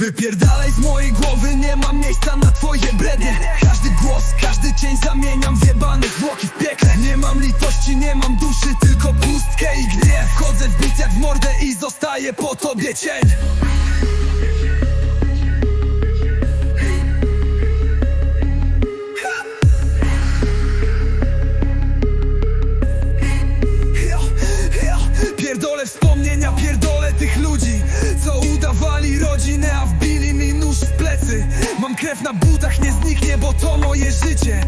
Wypierdalaj z mojej głowy, nie mam miejsca na twoje brednie Każdy głos, każdy cień zamieniam w jebane zwłoki w piekle. Nie mam litości, nie mam duszy, tylko pustkę i gniew. Wchodzę w jak w mordę i zostaje po tobie cień wspomnienia, pierdolę tych ludzi Co udawali rodzinę, a wbili mi nóż w plecy. Mam krew na butach, nie zniknie, bo to moje życie.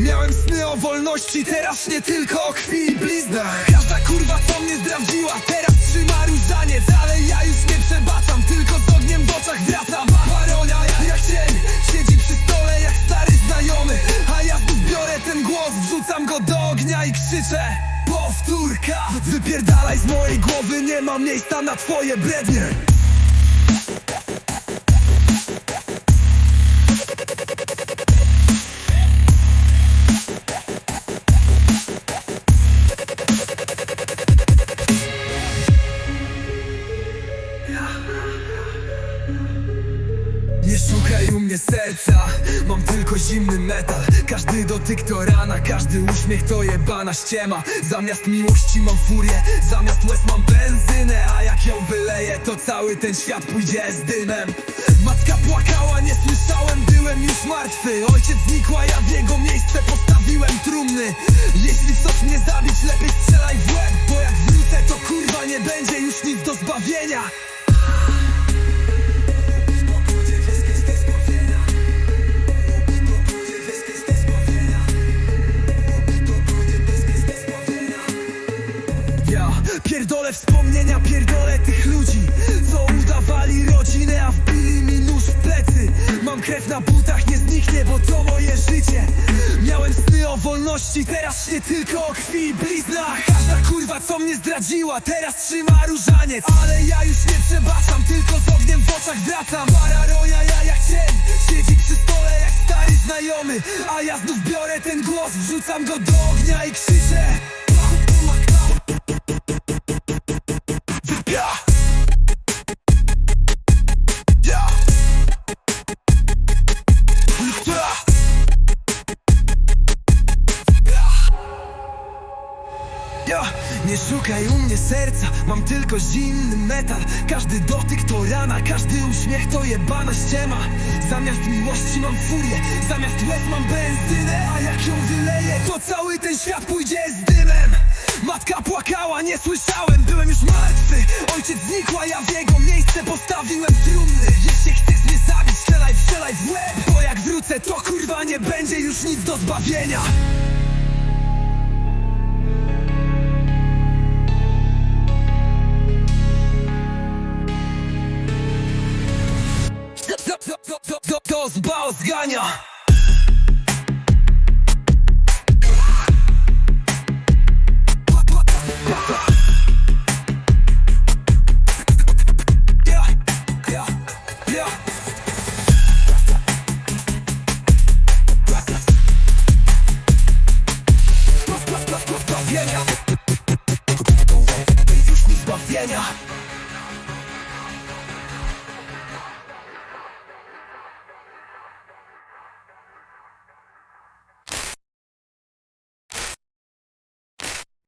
Miałem sny o wolności, teraz nie tylko o krwi i bliznach. Każda kurwa co mnie zdradziła, teraz trzyma różaniec Ale ja już nie przebaczam, tylko z ogniem w oczach wracam. Paronia jak cień, siedzi przy stole jak stary znajomy A ja tu biorę ten głos, wrzucam go do ognia i krzyczę Wypierdalaj z mojej głowy, nie mam miejsca na twoje brednie mnie serca, mam tylko zimny metal. Każdy dotyk to rana, każdy uśmiech to jebana ściema. Zamiast miłości mam furię, zamiast łez mam benzynę A jak ją wyleję, to cały ten świat pójdzie z dymem. Matka płakała, nie słyszałem, byłem już martwy. Ojciec znikł, a ja w jego miejsce postawiłem trumny. Jeśli chcesz mnie zabić, lepiej strzelaj w łeb Bo jak wrócę, to kurwa nie będzie już nic do zbawienia pierdolę wspomnienia, pierdolę tych ludzi Co udawali rodzinę, a wbili mi nóż w plecy. Mam krew na butach, nie zniknie, bo to moje życie. Miałem sny o wolności, teraz nie tylko o krwi i bliznach. Każda kurwa co mnie zdradziła, teraz trzyma różaniec. Ale ja już nie przebaczam, tylko z ogniem w oczach wracam. Pararoja ja jak cień, siedzi przy stole jak stary znajomy. A ja znów biorę ten głos, wrzucam go do ognia i krzyczę nie szukaj u mnie serca, mam tylko zimny metal. Każdy dotyk to rana, każdy uśmiech to jebana ściema. Zamiast miłości mam furię, zamiast łez mam benzynę A jak ją wyleję, to cały ten świat pójdzie z dymem. Matka płakała, nie słyszałem, byłem już martwy. Ojciec znikł, a ja w jego miejsce postawiłem trumny. Jeśli chcesz mnie zabić, strzelaj, strzelaj w łeb Bo jak wrócę, to kurwa nie będzie już nic do zbawienia boss, boss gania!